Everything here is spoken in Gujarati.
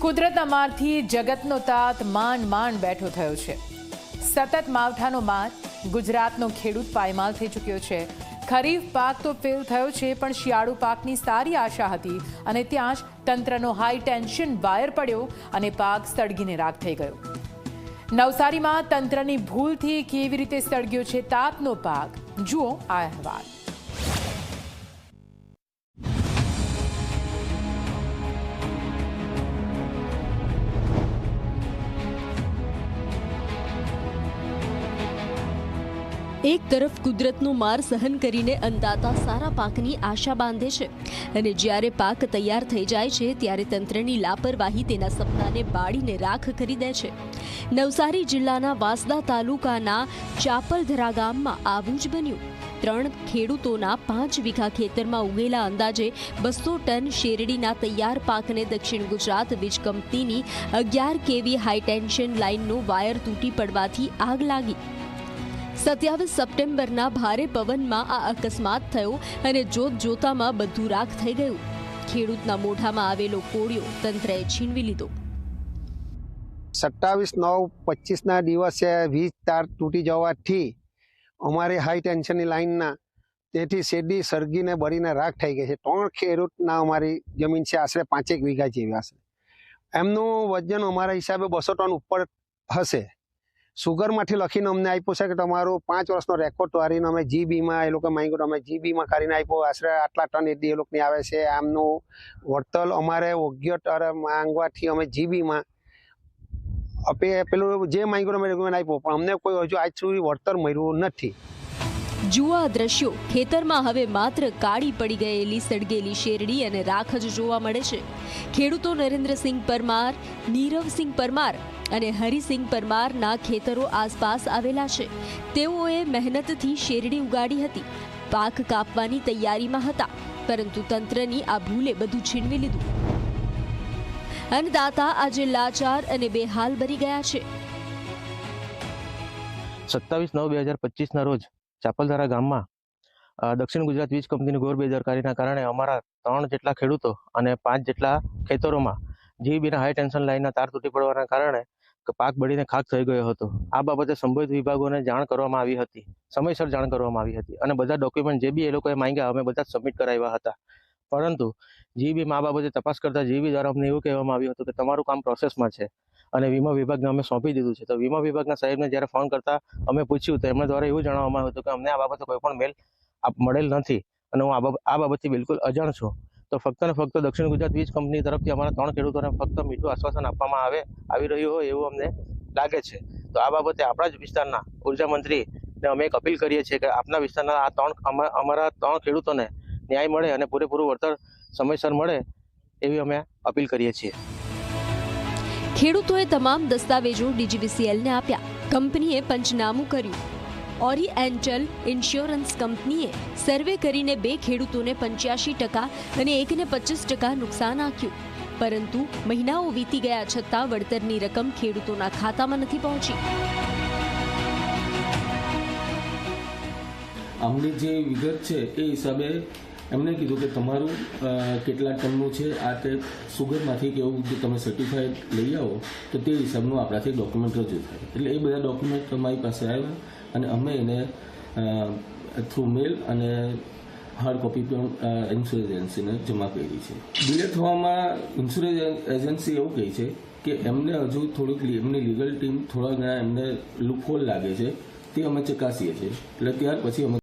કુદરતના મારથી જગતનો તાત માંડ માંડ બેઠો થયો છે. સતત માવઠાનો માર ગુજરાતનો ખેડૂત પાયમાલ થઈ ચૂક્યો છે. ખરીફ પાક તો ફેલ થયો છે, પણ શિયાળુ પાકની સારી આશા હતી અને ત્યાં જ તંત્રનો હાઈ ટેન્શન વાયર પડ્યો અને પાક સળગીને રાખ થઈ ગયો. નવસારીમાં તંત્રની ભૂલથી કેવી રીતે સળગ્યો છે તાપનો પાક? જુઓ આ અહેવાલ. એક તરફ કુદરતનો માર સહન કરીને અંદાતા સારા પાકની આશા બાંધે છે. અને જ્યારે પાક તૈયાર થઈ જાય છે, ત્યારે તંત્રની લાપરવાહી તેના સપનાને બાળીને રાખ કરી દે છે. નવસારી જિલ્લાના વાંસદા તાલુકાના ચાપલધરા ગામમાં આવું જ બન્યું. ત્રણ ખેડૂતોના પાંચ વીઘા ખેતરમાં ઉગેલા અંદાજે બસો ટન શેરડીના તૈયાર પાકને દક્ષિણ ગુજરાત વીજ કંપનીની અગિયાર કેવી હાઈટેન્શન લાઇનનો વાયર તૂટી પડવાથી આગ લાગી. સત્યાવીસ સપ્ટેમ્બરના ભારે પવનમાં આ અકસ્માત થયો અને જોત જોતામાં બધું રાખ થઈ ગયું. ખેડૂતના મોઢામાં આવેલો કોળિયો તંત્રએ છીનવી લીધો. સત્તાવીસ, નવ, પચીસના દિવસે વીજ તાર તૂટી જવાથી અમારે હાઈ ટેન્શનની લાઇનના તેથી શેરડી સળગીને બળીને રાખ થઈ ગઈ છે. ત્રણ ખેડૂતના અમારી જમીન છે, આશરે પાંચેક વીઘા જેવી આશરે. એમનું વજન અમારા હિસાબે બસો ટન ઉપર હશે. સુગરમાંથી લખીને અમને આપ્યું છે કે તમારું પાંચ વર્ષનો રેકોર્ડ વારીને અમે જીબીમાં, એ લોકો માંગ્યું અમે જીબીમાં કરીને આપ્યું. આશરે આટલા ટન એડી એ લોકોની આવે છે. આમનું વર્તલ અમારે યોગ્ય ટર માંગવાથી અમે જીબીમાં આપે પેલું જે માંગ્યું અમે આપ્યું. પણ અમને કોઈ હજુ આજ સુધી વળતર મળ્યું નથી. જુઆ દ્રશ્યો. ખેતરમાં હવે માત્ર કાળી પડી ગયેલી, સળગેલી શેરડી અને રાખ જ જોવા મળે છે. ખેડૂતો નરેન્દ્રસિંહ પરમાર, નીરવસિંહ પરમાર અને હરિસિંહ પરમારના ખેતરો આસપાસ આવેલા છે. તેઓએ મહેનતથી શેરડી ઉગાડી હતી. પાક કાપવાની તૈયારીમાં હતા, પરંતુ તંત્રની આ ભૂલે બધું છીનવી લીધું. અન્નદાતા આજે લાચાર અને બેહાલ બની ગયા છે. સત્તાવીસ નવ બે હજાર પચીસના રોજ ચાપલધારા ગામમાં દક્ષિણ ગુજરાત વીજ કંપનીની ઘોર બેદરકારીના કારણે અમારા ત્રણ જેટલા ખેડૂતો અને પાંચ જેટલા ખેતરોમાં જીબીના હાઈ ટેન્શન લાઇનના તાર તૂટી પડવાના કારણે ક- પાક બળીને ખાક થઈ ગયો હતો. આ બાબતે સંબંધિત વિભાગોને જાણ કરવામાં આવી હતી. સમયસર જાણ કરવામાં આવી હતી અને બધા ડોક્યુમેન્ટ જે બી એ લોકોએ માંગ્યા અમે બધા સબમિટ કરાવ્યા હતા. પરંતુ જીબીમાં આ બાબતે તપાસ કરતા જીબી દ્વારા અમને એવું કહેવામાં આવ્યું હતું કે તમારું કામ પ્રોસેસમાં છે અને વીમા વિભાગને અમે સોંપી દીધું છે. તો વીમા વિભાગના સાહેબને જ્યારે ફોન કરતા અમે પૂછ્યું તો એમના દ્વારા એવું જણાવવામાં આવ્યું હતું કે અમને આ બાબતે કોઈ પણ મેલ મળેલ નથી અને હું આ બાબતથી બિલકુલ અજાણ છું. તો ફક્ત ને ફક્ત દક્ષિણ ગુજરાત વીજ કંપની તરફથી અમારા ત્રણ ખેડૂતોને ફક્ત મીઠું આશ્વાસન આપવામાં આવે આવી રહ્યું હોય એવું અમને લાગે છે. તો આ બાબતે આપણા જ વિસ્તારના ઊર્જા મંત્રીને અમે એક અપીલ કરીએ છીએ કે આપના વિસ્તારના આ ત્રણ અમા- અમારા ત્રણ ખેડૂતોને ન્યાય મળે અને પૂરેપૂરું વળતર સમયસર મળે એવી અમે અપીલ કરીએ છીએ. ખેડૂતોએ તમામ દસ્તાવેજો ડીજીવીસીએલને આપ્યા. કંપનીએ પંચનામું કર્યું. ઓરિએન્ટલ ઇન્સ્યોરન્સ કંપનીએ સર્વે કરીને બે ખેડૂતોને પંચ્યાસી ટકા અને એકને પચીસ ટકા નુકસાન આંક્યું પરંતુ મહિનાઓ વીતી ગયા છતાં વળતરની રકમ ખેડૂતોના ખાતામાં નથી પહોંચી. અમને જે વિગત છે, એ હિસાબે એમને કીધું કે તમારું કેટલા ટનનું છે, આ તે સુગરમાંથી કે એવું તમે સર્ટિફાઈડ લઈ આવો, તો તે હિસાબનું આપણાથી ડોક્યુમેન્ટ રજૂ થાય. એટલે એ બધા ડોક્યુમેન્ટ અમારી પાસે આવ્યા અને અમે એને થ્રુ મેલ અને હાર્ડ કોપી પણ ઇન્સ્યોરન્સ એજન્સીને જમા કરી છે. ડિલે થવામાં ઇન્સ્યોરન્સ એજન્સી એવું કહે છે કે એમને હજુ થોડુંક એમની લીગલ ટીમ થોડા ઘણા એમને લુકહોલ લાગે છે, તે અમે ચકાસીએ છીએ. એટલે ત્યાર પછી અમે